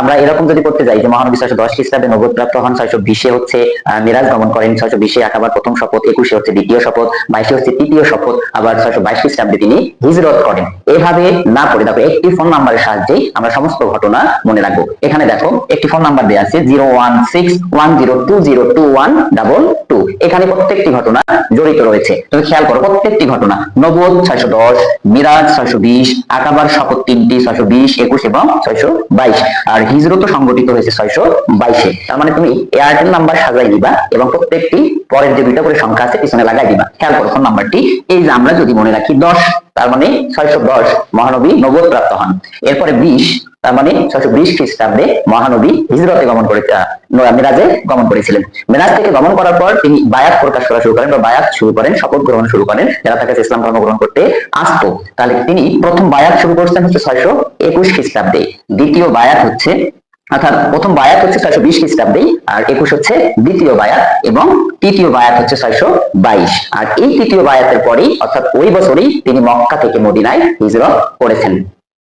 আমরা এরকম যদি করতে যাই যে মহানবী ছয়শো দশ খ্রিস্টাব্দে নবদ প্রাপ্ত হন, ছয়শো বিশে হচ্ছে মিরাজ গমন করেন, ছয়শো বিশে আকাবার প্রথম শপথ, একুশে হচ্ছে দ্বিতীয় শপথ, বাইশে হচ্ছে তৃতীয় শপথ, আবার ছয়শো বাইশ খ্রিস্টাব্দে তিনি হিজরত করেন। এভাবে না করে দেখো, একটি ফোন নাম্বারের সাহায্যেই আমরা সমস্ত ঘটনা মনে রাখব। এখানে দেখো, একটি ফোন নাম্বার দেওয়া আছে, zero one six one zero two zero two one double two. এখানে প্রত্যেকটি ঘটনা জড়িত রয়েছে। তুমি খেয়াল করো, প্রত্যেকটি ঘটনা নবদ ছয়শো দশ, মিরাজ ছয়শো বিশ, আকাবার শপথ তিনটি, ছয়শো বিশ, একুশ এবং ছয়শো বাইশ। আর হিজরত সংগঠিত হয়েছে ছয়শো বাইশে। তার মানে তুমি এয়ারটেল নাম্বার সাজাই দিবা এবং প্রত্যেকটি পরের যে দুইটা করে সংখ্যা আছে পিছনে লাগাই দিবা। খেয়াল করো ফোন নাম্বারটি এই যে আমরা যদি মনে রাখি দশ, তার মানে ছয়শো দশ মহানবী নবদ প্রাপ্ত হন। এরপরে বিশ তার মানে ছয়শো বিশ খ্রিস্টাব্দে মহানবী হিজরতে গমন করে মিরাজে গমন করেছিলেন। মিরাজ থেকে গমন করার পর তিনি বায়াত প্রকাশ করা শুরু করেন বা বায়াত শুরু করেন, শপথ গ্রহণ শুরু করেন, যারা তাকে ইসলাম ধর্ম গ্রহণ করতে আসতো। তাহলে তিনি প্রথম বায়াত শুরু করছেন হচ্ছে ছয়শো একুশ খ্রিস্টাব্দে। দ্বিতীয় বায়াত হচ্ছে, অর্থাৎ প্রথম বায়াত হচ্ছে ছয়শো বিশ খ্রিস্টাব্দে আর একুশ হচ্ছে দ্বিতীয় বায়াত এবং তৃতীয় বায়াত হচ্ছে ছয়শো বাইশ। আর এই তৃতীয় বায়াতের পরেই, অর্থাৎ ওই বছরই তিনি মক্কা থেকে মদিনায় হিজরত করেছেন।